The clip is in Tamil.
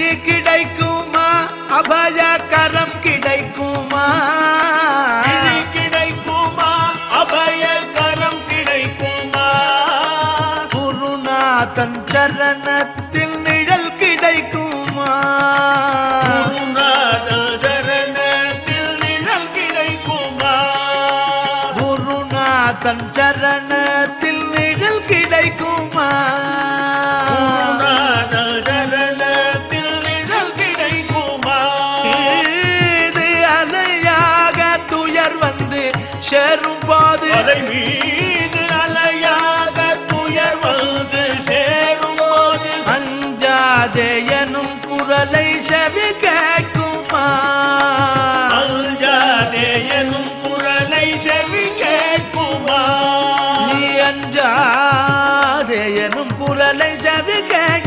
நீதி கிடைக்குமா? அபய கரம் கிடைக்குமா கிடைக்குமா? அபயகரம் கிடைக்குமா? குருநாதன் சரணத்தில் நிழல் கிடைக்குமா? குருநாதர் சரணத்தில் நிழல் கிடைக்குமா? குருநாதன் சரணத்தில் அலையாது. அலை மீது அலையாக துயர் வந்து சேரும் போது அஞ்சாதே எனும் குரலை செவி கேட்குமா? அஞ்சாதே எனும் குரலை செவி கேட்குமா? நீ அஞ்சாதே எனும் குரலை செவி கேட்கும்